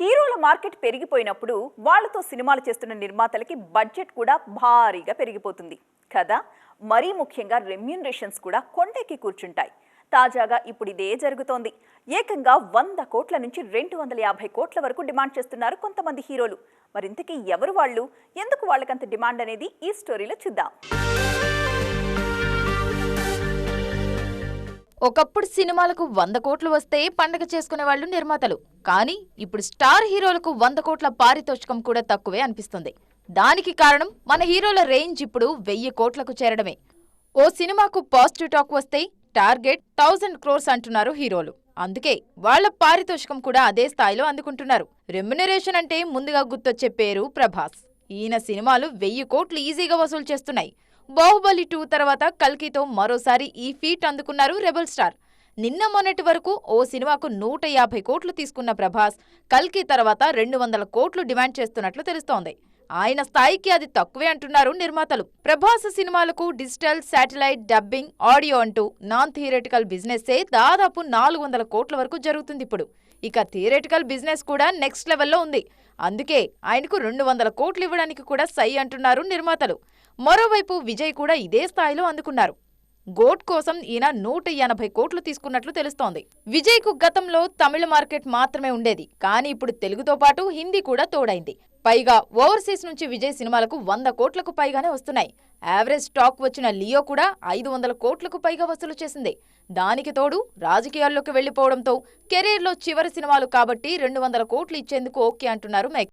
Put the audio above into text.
హీరోల మార్కెట్ పెరిగిపోయినప్పుడు వాళ్ళతో సినిమాలు చేస్తున్న నిర్మాతలకి బడ్జెట్ కూడా భారీగా పెరిగిపోతుంది. కదా? మరీ ముఖ్యంగా రెమ్యూనరేషన్స్ కూడా కొండెక్కి కూర్చుంటాయి. తాజాగా ఇప్పుడు ఇదే జరుగుతోంది. ఏకంగా వంద కోట్ల నుంచి రెండు వందల యాభై కోట్ల వరకు డిమాండ్ చేస్తున్నారు కొంతమంది హీరోలు. మరింతకీ ఎవరు వాళ్ళు? ఎందుకు వాళ్ళకంత డిమాండ్ అనేది ఈ స్టోరీలో చూద్దాం. ఒకప్పుడు సినిమాలకు వంద కోట్లు వస్తే పండగ చేసుకునే వాళ్ళు నిర్మాతలు. కానీ ఇప్పుడు స్టార్ హీరోలకు వంద కోట్ల పారితోషికం కూడా తక్కువే అనిపిస్తుంది. దానికి కారణం మన హీరోల రేంజ్ ఇప్పుడు వెయ్యి కోట్లకు చేరడమే. ఓ సినిమాకు పాజిటివ్ టాక్ వస్తే టార్గెట్ థౌజండ్ క్రోర్స్ అంటున్నారు హీరోలు. అందుకే వాళ్ళ పారితోషికం కూడా అదే స్థాయిలో అందుకుంటున్నారు. రెమ్యునరేషన్ అంటే ముందుగా గుర్తొచ్చే పేరు ప్రభాస్. ఈయన సినిమాలు వెయ్యి కోట్లు ఈజీగా వసూలు చేస్తున్నాయి. బాహుబలి టూ తర్వాత కల్కితో మరోసారి ఈ ఫీట్ అందుకున్నారు రెబల్ స్టార్. నిన్న మొన్నటి వరకు ఓ సినిమాకు నూట యాభై కోట్లు తీసుకున్న ప్రభాస్ కల్కి తర్వాత రెండు వందల కోట్లు డిమాండ్ చేస్తున్నట్లు తెలుస్తోంది. ఆయన స్థాయికి అది తక్కువే అంటున్నారు నిర్మాతలు. ప్రభాస్ సినిమాలకు డిజిటల్ శాటిలైట్ డబ్బింగ్ ఆడియో అంటూ నాన్ థియరటికల్ బిజినెస్సే దాదాపు నాలుగు వందల కోట్ల వరకు జరుగుతుంది ఇప్పుడు. ఇక థియరటికల్ బిజినెస్ కూడా నెక్స్ట్ లెవెల్లో ఉంది. అందుకే ఆయనకు రెండు వందల కోట్లు ఇవ్వడానికి కూడా సై అంటున్నారు నిర్మాతలు. మరోవైపు విజయ్ కూడా ఇదే స్థాయిలో అందుకున్నారు. గోట్ కోసం ఈయన నూట ఎనభై కోట్లు తీసుకున్నట్లు తెలుస్తోంది. విజయ్కు గతంలో తమిళ మార్కెట్ మాత్రమే ఉండేది కానీ ఇప్పుడు తెలుగుతో పాటు హిందీ కూడా తోడైంది. పైగా ఓవర్సీస్ నుంచి విజయ్ సినిమాలకు వంద కోట్లకు పైగానే వస్తున్నాయి. యావరేజ్ స్టాక్ వచ్చిన లియో కూడా ఐదు వందల కోట్లకు పైగా వసూలు చేసింది. దానికి తోడు రాజకీయాల్లోకి వెళ్ళిపోవడంతో కెరీర్లో చివరి సినిమాలు కాబట్టి రెండు వందల కోట్లు ఇచ్చేందుకు ఓకే అంటున్నారు మెక్.